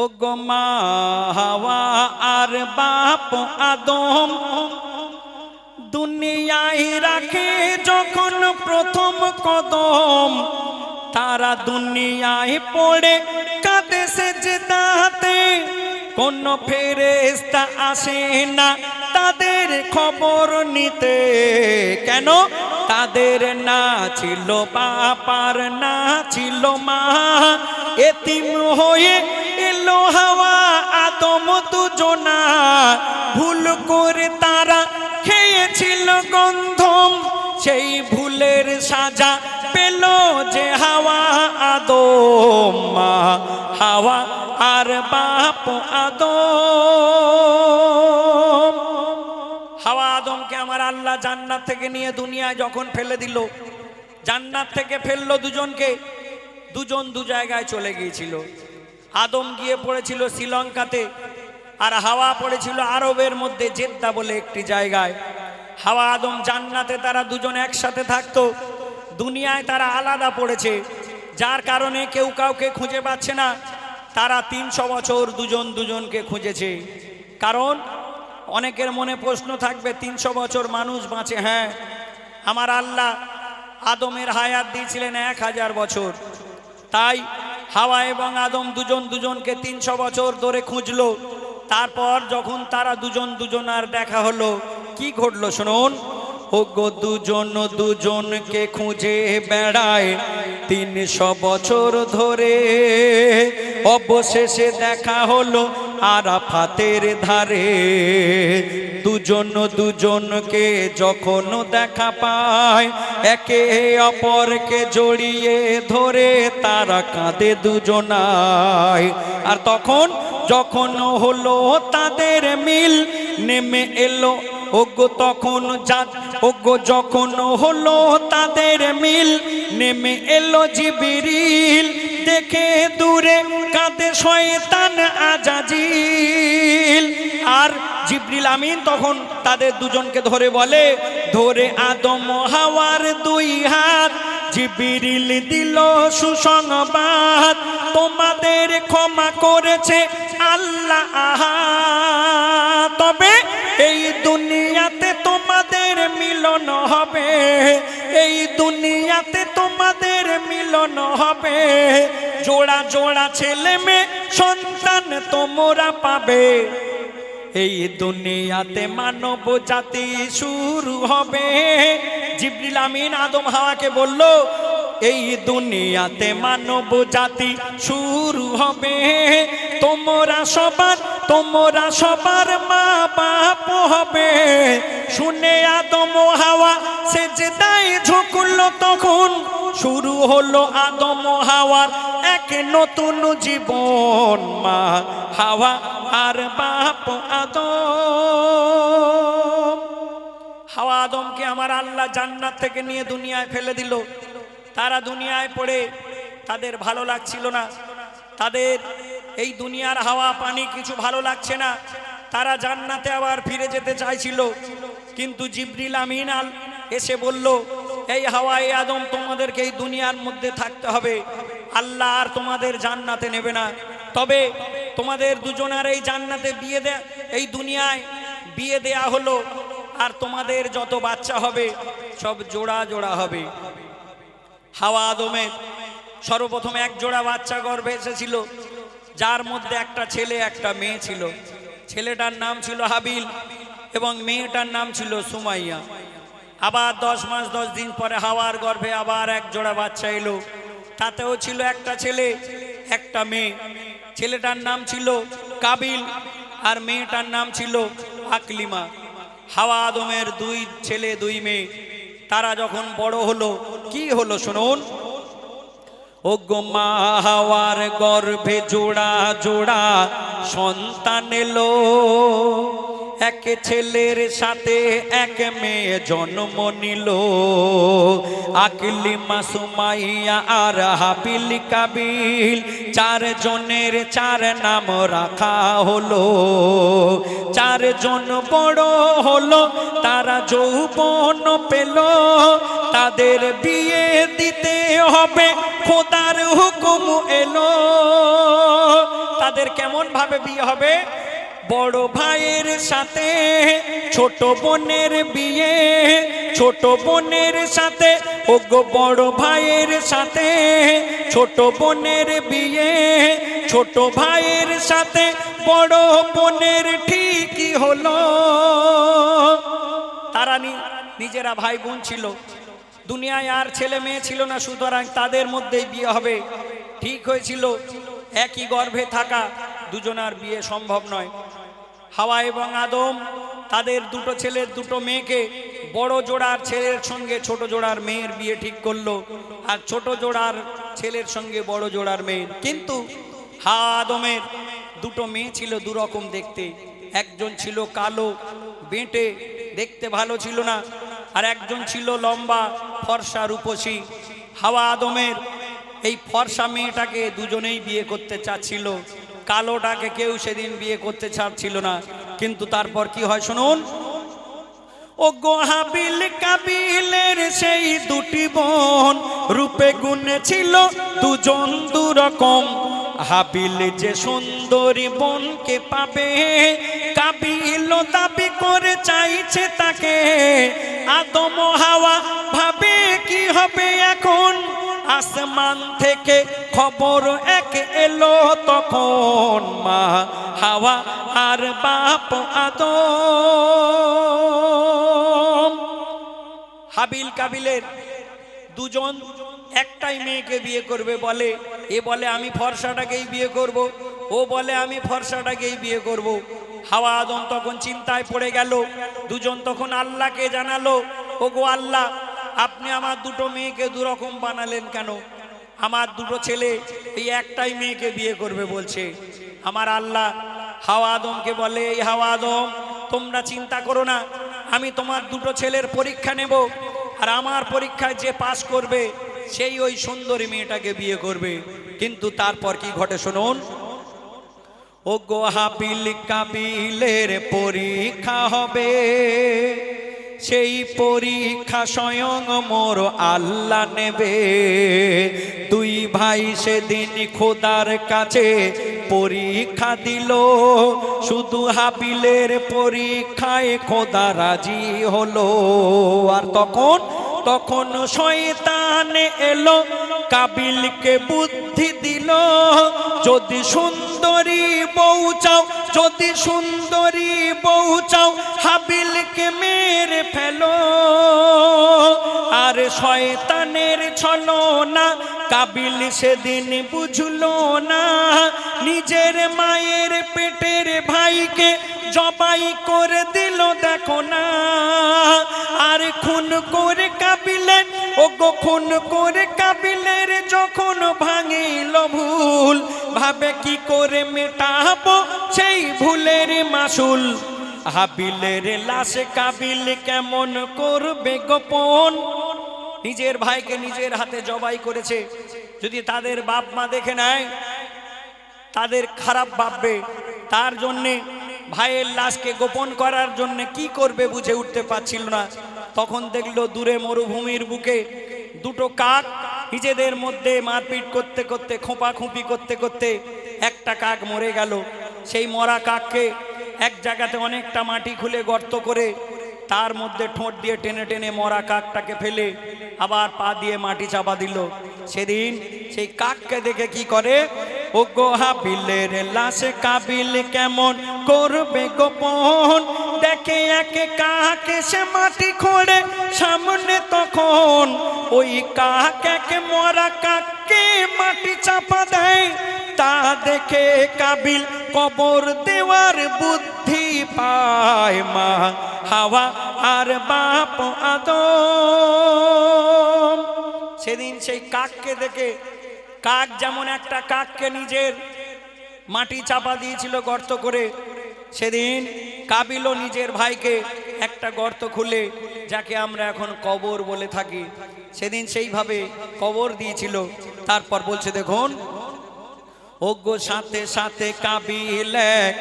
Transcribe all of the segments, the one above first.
ও গো মা হাওয়া আর বাপ আদম। দুনিয়ায় রাখে যখন প্রথম কদম, তারা দুনিয়ায় পড়ে কাঁদে সেজদাতে কোন ফেরেস্তা আসে না তাদের খবর নিতে। কেন? তাদের না ছিল বাপার না ছিল মা। এতিম হয়ে এলো হাওয়া আদম দুজনা। ভুল করে তারা খেয়েছিল গন্ধম। সেই ভুলের সাজা পেল যে হাওয়া আদম মা। হাওয়া আর বাপ আদম। জান্নাত থেকে নিয়ে দুনিয়ায় যখন ফেলে দিল, জান্নাত থেকে ফেলল দুজনকে, দুজন দু জায়গায় চলে গিয়েছিল। আদম গিয়ে পড়েছিল শ্রীলঙ্কাতে, আর হাওয়া পড়েছিল আরবের মধ্যে জেদ্দা বলে একটি জায়গায়। হাওয়া, আদম, জান্নাতে তারা দুজন একসাথে থাকতো, দুনিয়ায় তারা আলাদা পড়েছে। যার কারণে কেউ কাউকে খুঁজে পাচ্ছে না, তারা তিনশো বছর দুজন দুজনকে খুঁজেছে। কারণ অনেকের মনে প্রশ্ন থাকবে, তিনশো বছর মানুষ বাঁচে হ্যাঁ। আমার আল্লাহ আদমের হায়াত দিয়েছিলেন এক হাজার বছর। তাই হাওয়া এবং আদম দুজন দুজনকে তিনশো বছর ধরে খুঁজলো। তারপর যখন তারা দুজন দুজনার দেখা হলো, কি ঘটলো শুনুন? ও গো দুজন দুজনকে খুঁজে বেড়ায় তিনশো বছর ধরে। অবশেষে দেখা হলো আরাফাতের ধারে দুজন দুজনকে যখন দেখা পায়, একে অপরকে জড়িয়ে ধরে তারা কাঁদে দুজনায় আর তখন, যখন হলো তাদের মিল, নেমে এলো, ওগো তখন যা ওগো যখন হলো তাদের মিল, নেমে এলো জিবিরিল দেখে দূরে কাঁদে শয়তান আজাজিল। আর জিবরিল আমিন তখন তাদের দুজনকে ধরে বলে, ধরে আদম হাওয়ার দুই হাত, জিবিরিল দিল সুসংবাদ। তোমাদের ক্ষমা করেছে আল্লাহ আহা হবে। এই দুনিয়াতে তোমাদের মিলন হবে। জোড়া জোড়া ছেলে মেয়ে, সন্তান তোমরা পাবে। এই দুনিয়াতে মানব জাতি শুরু হবে। জিবরিল আদম হাওয়াকে বলল, এই দুনিয়াতে মানব জাতি শুরু হবে। তোমরা সবার তোমরা সবার মা বাপ হবে। শুনে আদম হাওয়া সে যে দায় ঝুঁকলো তখন। শুরু হলো আদম হাওয়ার এক নতুন জীবন মা হাওয়া আর বাপ আদম। হাওয়া আদমকে আমার আল্লাহ জান্নাত থেকে নিয়ে দুনিয়ায় ফেলে দিল। তারা দুনিয়ায় পড়ে, তাদের ভালো লাগছিল না। তাদের এই দুনিয়ার হাওয়া, পানি কিছু ভালো লাগছে না। তারা জান্নাতে আবার ফিরে যেতে চাইছিল। কিন্তু জিবরিল আমিন আল এসে বলল, এই হাওয়া, এই আদম, তোমাদেরকে এই দুনিয়ার মধ্যে থাকতে হবে। আল্লাহ আর তোমাদের জান্নাতে নেবে না। তবে তোমাদের দুজনের এই জান্নাতে বিয়ে দেয়া, এই দুনিয়ায় বিয়ে দেয়া হলো। আর তোমাদের যত বাচ্চা হবে, সব জোড়া জোড়া হবে। হাওয়া আদমের সর্বপ্রথম এক জোড়া বাচ্চা গর্ভে এসেছিল। যার মধ্যে একটা ছেলে, একটা মেয়ে ছিল। ছেলেটার নাম ছিল হাবিল এবং মেয়েটার নাম ছিল সুমাইয়া। আবার দশ মাস, দশ দিন পরে হাওয়ার গর্ভে আবার এক জোড়া বাচ্চা এলো। তাতেও ছিল একটা ছেলে, একটা মেয়ে। ছেলেটার নাম ছিল কাবিল আর মেয়েটার নাম ছিল আকলিমা। হাওয়া আদমের দুই ছেলে, দুই মেয়ে। তারা যখন বড় হলো, কি হলো শুনুন? ও গো মা হাওয়ার গর্ভে জোড়া জোড়া সন্তান এলো। এক ছেলের সাথে এক মেয়ে জন্ম নিল। আকলি মাসুমাইয়া আর হাবিল কাবিল চার জনের চার নাম রাখা হলো। চারজন বড় হলো, তারা যৌবন পেল। তাদের বিয়ে দিতে হবে খোদার হুকুম এলো। তাদের কেমন ভাবে বিয়ে হবে? বড় ভাইয়ের সাথে, ছোট বোনের বিয়ে। ছোট বোনের সাথে, ওগো বড় ভাইয়ের সাথে, ছোট বোনের বিয়ে। ছোট ভাইয়ের সাথে, বড় বোনের ঠিকই হলো। তারা নিজেরা ভাই বোন ছিল। দুনিয়ায় আর ছেলে মেয়ে ছিল না, সুতরাং তাদের মধ্যেই বিয়ে হবে। ঠিক হয়েছিল, একই গর্ভে থাকা দুজনার বিয়ে সম্ভব নয়। হাওয়া এবং আদম, তাদের দুটো ছেলের দুটো মেয়েকে বড় জোড়ার ছেলের সঙ্গে ছোট জোড়ার মেয়ের বিয়ে ঠিক করল, আর ছোট জোড়ার ছেলের সঙ্গে বড় জোড়ার মেয়ের। কিন্তু হা আদমের দুটো মেয়ে ছিল দুরকম দেখতে। একজন ছিল কালো, বেঁটে দেখতে ভালো ছিল না আর একজন ছিল লম্বা ফর্সা রূপসী, হাওয়া আদমের। এই ফর্সা মেয়েটাকে দুজনেই বিয়ে করতে চাচ্ছিল। কালোটাকে কেউ সেদিন বিয়ে করতে চাচ্ছিল না। কিন্তু তারপর কি হয় শুনুন? ও গোহাবিল কাবিলের সেই দুটি বোন, রূপে গুণে ছিল দুজন দুরকম। হাবিল যে সুন্দরী বোনকে পাবে কাবিল দাবি করে চাইছে তাকে। আদম হাওয়া ভাবে কি হবে এখন? আসমান থেকে খবর এক এলো তখন মা হাওয়া আর বাপ আদম। হাবিল কাবিলের দুজন একটাই মেয়েকে বিয়ে করবে, বলে, এ বলে আমি ফর্সাটাকেই বিয়ে করব, ও বলে আমি ফর্সাটাকেই বিয়ে করব। হাওয়া আদম তখন চিন্তায় পড়ে গেল। দুজন তখন আল্লাহকে জানালো ও গো আল্লাহ, আপনি আমার দুটো মেয়েকে দুরকম বানালেন কেন? আমার দুটো ছেলে এই একটাই মেয়েকে বিয়ে করবে, বলছে। আমার আল্লাহ হাওয়া আদমকে বলে, এই হাওয়া আদম, তোমরা চিন্তা করো না, আমি তোমার দুটো ছেলের পরীক্ষা নেব, আর আমার পরীক্ষায় যে পাশ করবে, সেই ওই সুন্দরী মেয়েটাকে বিয়ে করবে। কিন্তু তারপর কি ঘটে শুনুন? ও গো হাবিল কাবিলের পরীক্ষা হবে। সেই পরীক্ষা স্বয়ং মোর আল্লাহ নেবে। দুই ভাই সেদিন খোদার কাছে পরীক্ষা দিল। শুধু হাবিলের পরীক্ষায় খোদা রাজি হলো। আর তখন তখন শয়তান এলো, কাবিলকে বুদ্ধি দিল। যদি সুন্দরী বউ চাও, যদি সুন্দরী বউ চাও, হাবিলকে মেরে ফেলো। আর শয়তানের ছলো না কাবিল সেদিন বুঝলো না। নিজের মায়ের পেটের ভাইকে জবাই করে দিল, দেখো না। আর খুন করে কাবিলের ও গো খুন করে কাবিলের যখন ভাঙিল ভুল ভাবে কি করে মেটাবো? সেই ভুলের মাসুল। হাবিলের লাশে কাবিল কেমন করবে গোপন? নিজের ভাইকে নিজের হাতে জবাই করেছে। যদি তাদের বাপ মা দেখে নেয়, তাদের খারাপ ভাববে। তার জন্যে ভাইয়ের লাশকে গোপন করার জন্য কি করবে বুঝে উঠতে পারছিল না। তখন দেখল দূরে মরুভূমির বুকে দুটো কাক নিজেদের মধ্যে মারপিট করতে করতে খোঁপা খুঁপি করতে করতে একটা কাক মরে গেল। সেই মরা কাককে এক জায়গাতে অনেকটা মাটি খুলে গর্ত করে তার মধ্যে ঠোঁট দিয়ে টেনে টেনে মরা কাকটাকে ফেলে আবার পা দিয়ে মাটি চাপা দিল। সেদিন সেই কাককে দেখে কি করে? ও গো হাবিলের লাশে কাবিল কেমন করবে গোপন? দেখে একে কাকে সে মাটি খোঁড়ে, সামনে তখন ওই কাক একে মরা কাককে মাটি চাপা দেয়। তা দেখে কাবিল কবর দেওয়ার বুদ্ধি পায় মা, হাওয়া আর বাপ আদম। সেদিন সেই কাককে দেখে, কাক যেমন একটা কাককে নিজের মাটি চাপা দিয়েছিল গর্ত করে সেদিন কাবিলও নিজের ভাইকে একটা গর্ত খুলে, যাকে আমরা এখন কবর বলে থাকি। সেদিন সেইভাবে কবর দিয়েছিল। তারপর বলছে, দেখুন অজ্ঞ সাথে সাথে কাবিলে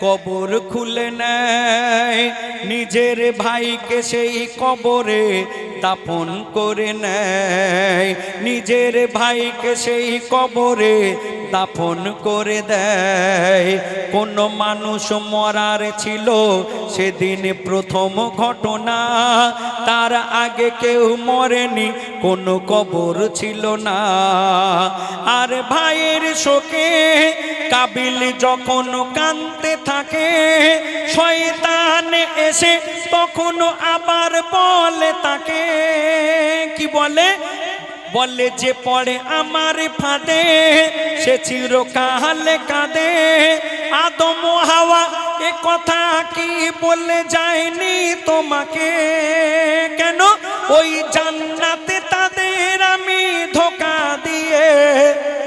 কবর খুলে নেয়। নিজের ভাইকে সেই কবরে দাপন করে নেয়। নিজের ভাইকে সেই কবরে দাফন করে দেয়। কোন মানুষ মরার ছিল সেদিন প্রথম ঘটনা। তার আগে কেউ মরেনি, কোনো কবর ছিল না। আর ভাইয়ের শোকে কাবিল যখন কানতে থাকে, শয়তান এসে তখন আবার বলে তাকে, কি বলে? বলে যে পড়ে আমার ফাঁদে, সে চিরকালে কাঁদে। আদম হাওয়া এ কথা কি বলে যায়নি তোমাকে? কেন? ওই জান্নাতে তাদের আমি ধোকা দিয়ে।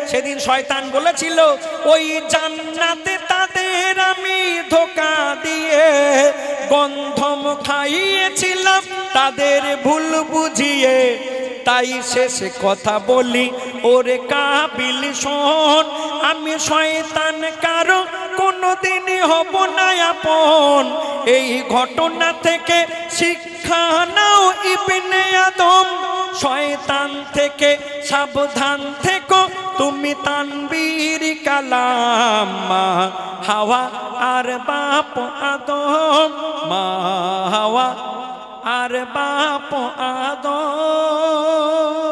সেদিন শয়তান বলেছিল, ওই জান্নাতে তাদের আমি ধোকা দিয়ে গন্ধম খাইয়েছিলাম, তাদের ভুল বুঝিয়ে। তাই শেষে কথা বলি ওরে কাবিল শোন, আমি শয়তান কারও কোনোদিনই হব না আপন। এই ঘটনা থেকে শিক্ষা নাও ইবনে আদম। শয়তান থেকে সাবধান থেকো, তুমি তানবীর কালাম। মা হাওয়া আর বাপ আদম। মা হাওয়া আর বাপ আদম।